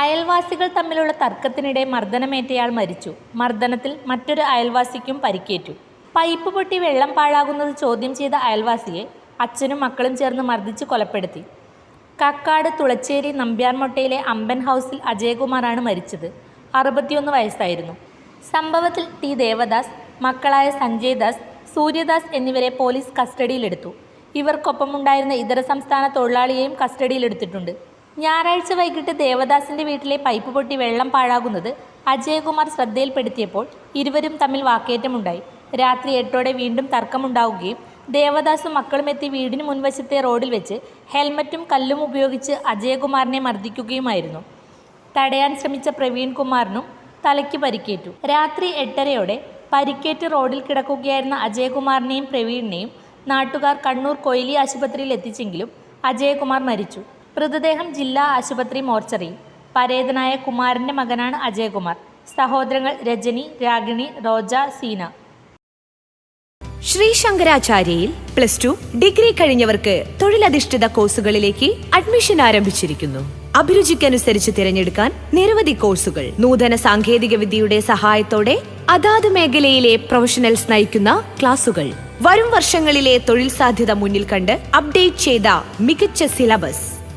അയൽവാസികൾ തമ്മിലുള്ള തർക്കത്തിനിടെ മർദ്ദനമേറ്റയാൾ മരിച്ചു. മർദ്ദനത്തിൽ മറ്റൊരു അയൽവാസിക്കും പരിക്കേറ്റു. പൈപ്പ് പൊട്ടി വെള്ളം പാഴാകുന്നത് ചോദ്യം ചെയ്ത അയൽവാസിയെ അച്ഛനും മക്കളും ചേർന്ന് മർദ്ദിച്ച് കൊലപ്പെടുത്തി. കക്കാട് തുളച്ചേരി നമ്പ്യാർമൊട്ടയിലെ അമ്പൻ ഹൗസിൽ അജയകുമാറാണ് മരിച്ചത്. അറുപത്തിയൊന്ന് വയസ്സായിരുന്നു. സംഭവത്തിൽ ടി ദേവദാസ് മക്കളായ സഞ്ജയ് ദാസ് സൂര്യദാസ് എന്നിവരെ പോലീസ് കസ്റ്റഡിയിലെടുത്തു. ഇവർക്കൊപ്പമുണ്ടായിരുന്ന ഇതര സംസ്ഥാന തൊഴിലാളിയെയും കസ്റ്റഡിയിലെടുത്തിട്ടുണ്ട്. ഞായറാഴ്ച വൈകിട്ട് ദേവദാസിന്റെ വീട്ടിലെ പൈപ്പ് പൊട്ടി വെള്ളം പാഴാകുന്നത് അജയകുമാർ ശ്രദ്ധയിൽപ്പെടുത്തിയപ്പോൾ ഇരുവരും തമ്മിൽ വാക്കേറ്റമുണ്ടായി. രാത്രി എട്ടോടെ വീണ്ടും തർക്കമുണ്ടാവുകയും ദേവദാസും മക്കളും എത്തി വീടിന് മുൻവശത്തെ റോഡിൽ വെച്ച് ഹെൽമറ്റും കല്ലും ഉപയോഗിച്ച് അജയകുമാറിനെ മർദ്ദിക്കുകയുമായിരുന്നു. തടയാൻ ശ്രമിച്ച പ്രവീൺ കുമാറിനും തലയ്ക്ക് പരിക്കേറ്റു. രാത്രി എട്ടരയോടെ പരിക്കേറ്റ് റോഡിൽ കിടക്കുകയായിരുന്ന അജയകുമാറിനെയും പ്രവീണിനെയും നാട്ടുകാർ കണ്ണൂർ കൊയിലി ആശുപത്രിയിൽ എത്തിച്ചെങ്കിലും അജയകുമാർ മരിച്ചു. മൃതദേഹം ജില്ലാ ആശുപത്രി മോർച്ചറി. പരേതനായ കുമാരന്റെ മകനാണ് അജയകുമാർ. സഹോദരങ്ങൾ രജനി രാഗിണി റോജ സീന. ശ്രീ ശങ്കരാചാര്യയിൽ പ്ലസ് ടു ഡിഗ്രി കഴിഞ്ഞവർക്ക് തൊഴിലധിഷ്ഠിത കോഴ്സുകളിലേക്ക് അഡ്മിഷൻ ആരംഭിച്ചിരിക്കുന്നു. അഭിരുചിക്കനുസരിച്ച് തിരഞ്ഞെടുക്കാൻ നിരവധി കോഴ്സുകൾ. നൂതന സാങ്കേതിക വിദ്യയുടെ സഹായത്തോടെ അതാത് മേഖലയിലെ പ്രൊഫഷണൽസ് നയിക്കുന്ന ക്ലാസുകൾ. വരും വർഷങ്ങളിലെ തൊഴിൽ സാധ്യത മുന്നിൽ കണ്ട് അപ്ഡേറ്റ് ചെയ്ത മികച്ച സിലബസ്.